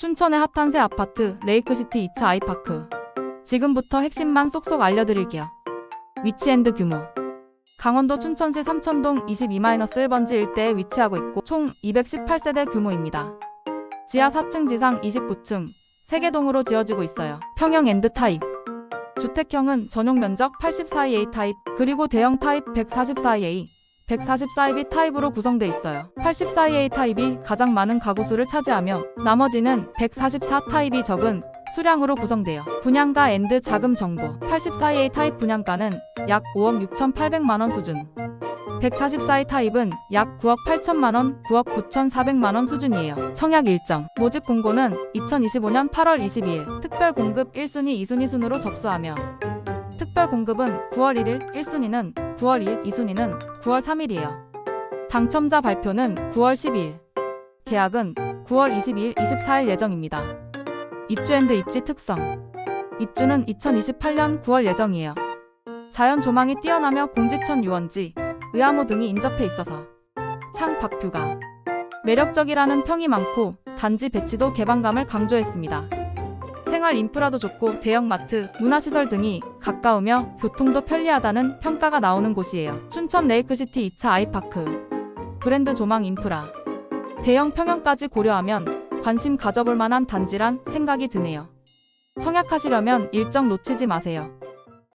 춘천의 핫한 새 아파트 레이크시티 2차 아이파크. 지금부터 핵심만 쏙쏙 알려드릴게요. 위치 앤드 규모. 강원도 춘천시 삼천동 22-1번지 일대에 위치하고 있고 총 218세대 규모입니다. 지하 4층 지상 29층, 3개동으로 지어지고 있어요. 평형 앤드 타입. 주택형은 전용 면적 84A 타입, 그리고 대형 타입 144A, 144A 타입으로 구성돼 있어요. 84A 타입이 가장 많은 가구 수를 차지하며 나머지는 144 타입이 적은 수량으로 구성돼요. 분양가 앤드 자금 정보. 84A 타입 분양가는 약 5억 6,800만 원 수준. 144A 타입은 약 9억 8천만 원, 9억 9,400만 원 수준이에요. 청약 일정. 모집 공고는 2025년 8월 22일 특별 공급 1순위, 2순위 순으로 접수하며 특별 공급은 9월 1일 1순위는 9월 2일, 2순위는 9월 3일이에요. 당첨자 발표는 9월 12일. 계약은 9월 22일, 24일 예정입니다. 입주앤드 입지 특성. 입주는 2028년 9월 예정이에요. 자연 조망이 뛰어나며 공지천 유원지, 의암호 등이 인접해 있어서 창 박뷰가 매력적이라는 평이 많고 단지 배치도 개방감을 강조했습니다. 생활 인프라도 좋고 대형마트, 문화시설 등이 가까우며 교통도 편리하다는 평가가 나오는 곳이에요. 춘천 레이크시티 2차 아이파크. 브랜드 조망 인프라. 대형 평형까지 고려하면 관심 가져볼 만한 단지란 생각이 드네요. 청약하시려면 일정 놓치지 마세요.